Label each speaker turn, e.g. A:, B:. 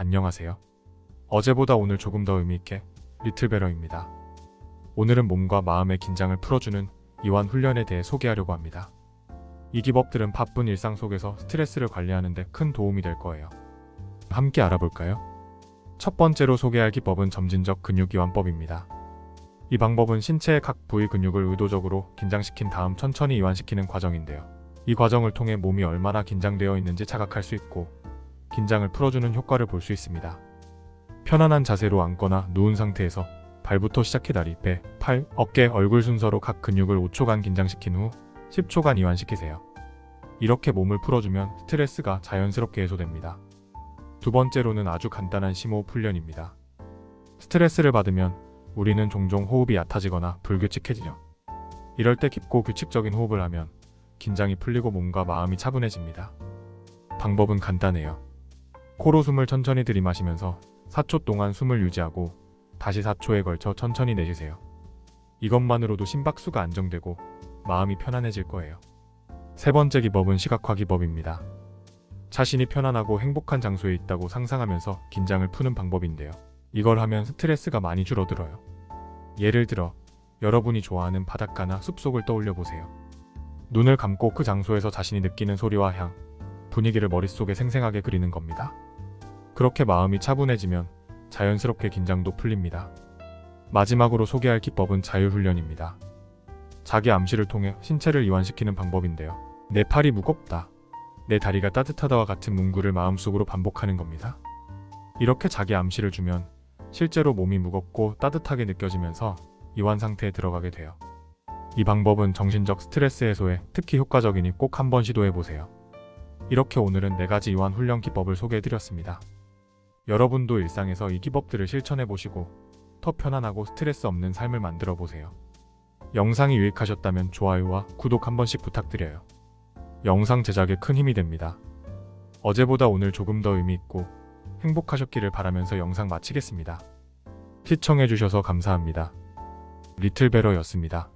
A: 안녕하세요. 어제보다 오늘 조금 더 의미있게 리틀베러입니다. 오늘은 몸과 마음의 긴장을 풀어주는 이완 훈련에 대해 소개하려고 합니다. 이 기법들은 바쁜 일상 속에서 스트레스를 관리하는 데 큰 도움이 될 거예요. 함께 알아볼까요? 첫 번째로 소개할 기법은 점진적 근육 이완법입니다. 이 방법은 신체의 각 부위 근육을 의도적으로 긴장시킨 다음 천천히 이완시키는 과정인데요. 이 과정을 통해 몸이 얼마나 긴장되어 있는지 자각할 수 있고 긴장을 풀어주는 효과를 볼 수 있습니다. 편안한 자세로 앉거나 누운 상태에서 발부터 시작해 다리, 배, 팔, 어깨, 얼굴 순서로 각 근육을 5초간 긴장시킨 후 10초간 이완시키세요. 이렇게 몸을 풀어주면 스트레스가 자연스럽게 해소됩니다. 두 번째로는 아주 간단한 심호흡 훈련입니다. 스트레스를 받으면 우리는 종종 호흡이 얕아지거나 불규칙해지죠. 이럴 때 깊고 규칙적인 호흡을 하면 긴장이 풀리고 몸과 마음이 차분해집니다. 방법은 간단해요. 코로 숨을 천천히 들이마시면서 4초 동안 숨을 유지하고 다시 4초에 걸쳐 천천히 내쉬세요. 이것만으로도 심박수가 안정되고 마음이 편안해질 거예요. 세 번째 기법은 시각화 기법입니다. 자신이 편안하고 행복한 장소에 있다고 상상하면서 긴장을 푸는 방법인데요. 이걸 하면 스트레스가 많이 줄어들어요. 예를 들어 여러분이 좋아하는 바닷가나 숲속을 떠올려 보세요. 눈을 감고 그 장소에서 자신이 느끼는 소리와 향, 분위기를 머릿속에 생생하게 그리는 겁니다. 그렇게 마음이 차분해지면 자연스럽게 긴장도 풀립니다. 마지막으로 소개할 기법은 자율훈련입니다. 자기 암시를 통해 신체를 이완시키는 방법인데요. 내 팔이 무겁다. 내 다리가 따뜻하다와 같은 문구를 마음속으로 반복하는 겁니다. 이렇게 자기 암시를 주면 실제로 몸이 무겁고 따뜻하게 느껴지면서 이완 상태에 들어가게 돼요. 이 방법은 정신적 스트레스 해소에 특히 효과적이니 꼭 한번 시도해 보세요. 이렇게 오늘은 네 가지 이완 훈련 기법을 소개해 드렸습니다. 여러분도 일상에서 이 기법들을 실천해 보시고 더 편안하고 스트레스 없는 삶을 만들어 보세요. 영상이 유익하셨다면 좋아요와 구독 한 번씩 부탁드려요. 영상 제작에 큰 힘이 됩니다. 어제보다 오늘 조금 더 의미 있고 행복하셨기를 바라면서 영상 마치겠습니다. 시청해주셔서 감사합니다. 리틀베러였습니다.